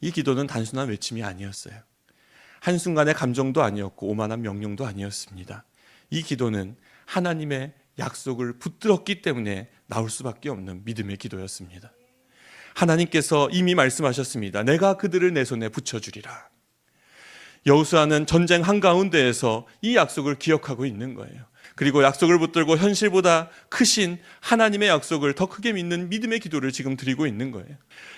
이 기도는 단순한 외침이 아니었어요. 한순간의 감정도 아니었고 오만한 명령도 아니었습니다. 이 기도는 하나님의 약속을 붙들었기 때문에 나올 수밖에 없는 믿음의 기도였습니다. 하나님께서 이미 말씀하셨습니다. 내가 그들을 내 손에 붙여주리라. 여호수아는 전쟁 한가운데에서 이 약속을 기억하고 있는 거예요. 그리고 약속을 붙들고 현실보다 크신 하나님의 약속을 더 크게 믿는 믿음의 기도를 지금 드리고 있는 거예요.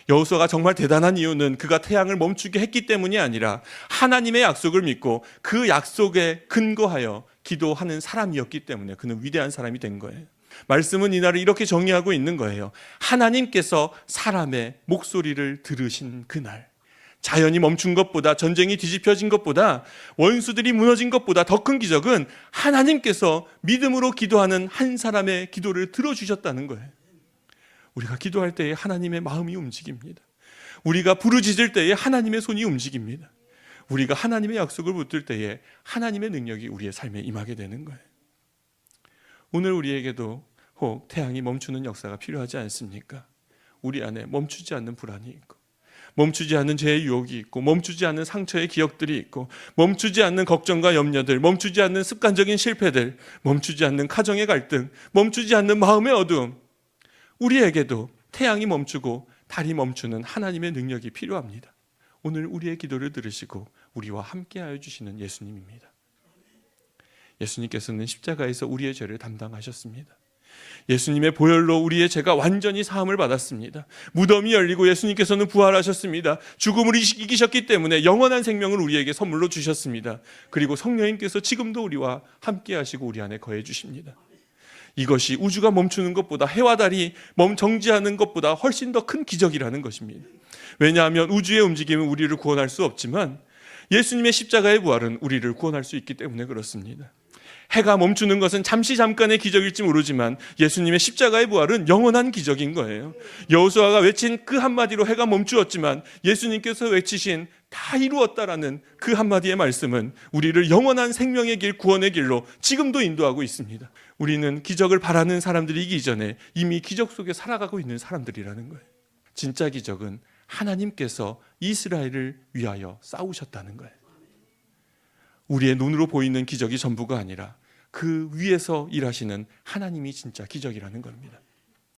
여호수아가 정말 대단한 이유는 그가 태양을 멈추게 했기 때문이 아니라 하나님의 약속을 믿고 그 약속에 근거하여 기도하는 사람이었기 때문에 그는 위대한 사람이 된 거예요. 말씀은 이날을 이렇게 정의하고 있는 거예요. 하나님께서 사람의 목소리를 들으신 그날. 자연이 멈춘 것보다 전쟁이 뒤집혀진 것보다 원수들이 무너진 것보다 더 큰 기적은 하나님께서 믿음으로 기도하는 한 사람의 기도를 들어주셨다는 거예요. 우리가 기도할 때에 하나님의 마음이 움직입니다. 우리가 부르짖을 때에 하나님의 손이 움직입니다. 우리가 하나님의 약속을 붙들 때에 하나님의 능력이 우리의 삶에 임하게 되는 거예요. 오늘 우리에게도 혹 태양이 멈추는 역사가 필요하지 않습니까? 우리 안에 멈추지 않는 불안이 있고 멈추지 않는 죄의 유혹이 있고 멈추지 않는 상처의 기억들이 있고 멈추지 않는 걱정과 염려들 멈추지 않는 습관적인 실패들 멈추지 않는 가정의 갈등 멈추지 않는 마음의 어두움 우리에게도 태양이 멈추고 달이 멈추는 하나님의 능력이 필요합니다. 오늘 우리의 기도를 들으시고 우리와 함께하여 주시는 예수님입니다. 예수님께서는 십자가에서 우리의 죄를 담당하셨습니다. 예수님의 보혈로 우리의 죄가 완전히 사함을 받았습니다. 무덤이 열리고 예수님께서는 부활하셨습니다. 죽음을 이기셨기 때문에 영원한 생명을 우리에게 선물로 주셨습니다. 그리고 성령님께서 지금도 우리와 함께 하시고 우리 안에 거해 주십니다. 이것이 우주가 멈추는 것보다 해와 달이 멈 정지하는 것보다 훨씬 더 큰 기적이라는 것입니다. 왜냐하면 우주의 움직임은 우리를 구원할 수 없지만 예수님의 십자가의 부활은 우리를 구원할 수 있기 때문에 그렇습니다. 해가 멈추는 것은 잠시 잠깐의 기적일지 모르지만 예수님의 십자가의 부활은 영원한 기적인 거예요. 여호수아가 외친 그 한마디로 해가 멈추었지만 예수님께서 외치신 다 이루었다라는 그 한마디의 말씀은 우리를 영원한 생명의 길, 구원의 길로 지금도 인도하고 있습니다. 우리는 기적을 바라는 사람들이기 이전에 이미 기적 속에 살아가고 있는 사람들이라는 거예요. 진짜 기적은 하나님께서 이스라엘을 위하여 싸우셨다는 거예요. 우리의 눈으로 보이는 기적이 전부가 아니라 그 위에서 일하시는 하나님이 진짜 기적이라는 겁니다.